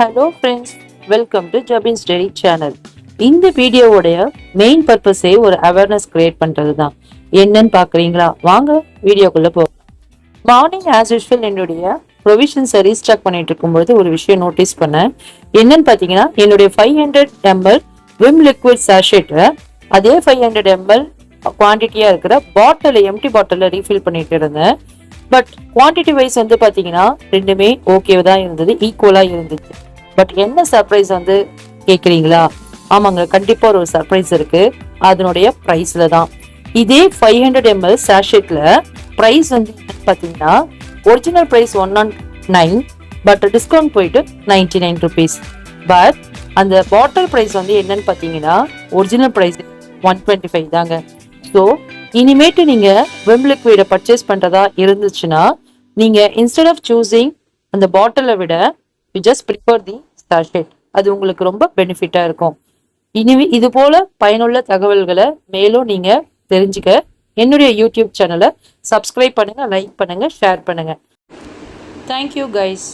Hello friends welcome to Jabin Terry channel இந்த வீடியோவுடைய main பர்பஸே ஒரு awareness create பண்ணுறது தான் என்னன்னு பார்க்குறீங்களா? வாங்க வீடியோக்குள்ளே போ மார்னிங் ஆஸ் யூஷுவல் என்னுடைய ப்ரொவிஷன்ஸை ரீஸ்டாக் பண்ணிட்டு இருக்கும்போது ஒரு விஷயம் நோட்டீஸ் பண்ணேன். என்னன்னு பார்த்தீங்கன்னா என்னுடைய five hundred ml Vim liquid சாஷேட்டை அதே ஃபைவ் ஹண்ட்ரட் எம்எல் குவான்டிட்டியாக இருக்கிற பாட்டில் எம்டி பாட்டிலில் ரீஃபில் பண்ணிட்டு இருந்தேன். பட் குவான்டிட்டி வைஸ் வந்து பார்த்தீங்கன்னா ரெண்டுமே ஓகே தான் இருந்தது ஈக்குவலாக இருந்துச்சு பட் என்ன சர்ப்ரைஸ் வந்து கேட்குறீங்களா ஆமாங்க கண்டிப்பாக ஒரு சர்ப்ரைஸ் இருக்கு. அதனுடைய ப்ரைஸில் தான். இதே ஃபைவ் ஹண்ட்ரட் எம்எல் சாஷெட்டில் ப்ரைஸ் வந்து பார்த்தீங்கன்னா original price one nought nine but discount போயிட்டு நைன்டி நைன் ருபீஸ் பட் அந்த பாட்டில் ப்ரைஸ் வந்து என்னன்னு பார்த்தீங்கன்னா original price one twenty five தாங்க. ஸோ இனிமேட்டு நீங்கள் விம் லிக்விடை பர்ச்சேஸ் பண்ணுறதா இருந்துச்சுன்னா நீங்கள் இன்ஸ்டெட் ஆஃப் சூஸிங் அந்த பாட்டிலை விட you just prefer the sachet அது உங்களுக்கு ரொம்ப பெனிஃபிட்டாக இருக்கும். இனிமே இது போல பயனுள்ள தகவல்களை மேலும் நீங்கள் தெரிஞ்சுக்க என்னுடைய யூடியூப் சேனலை சப்ஸ்கிரைப் பண்ணுங்கள் லைக் பண்ணுங்கள் ஷேர் பண்ணுங்கள் தேங்க்யூ கைஸ்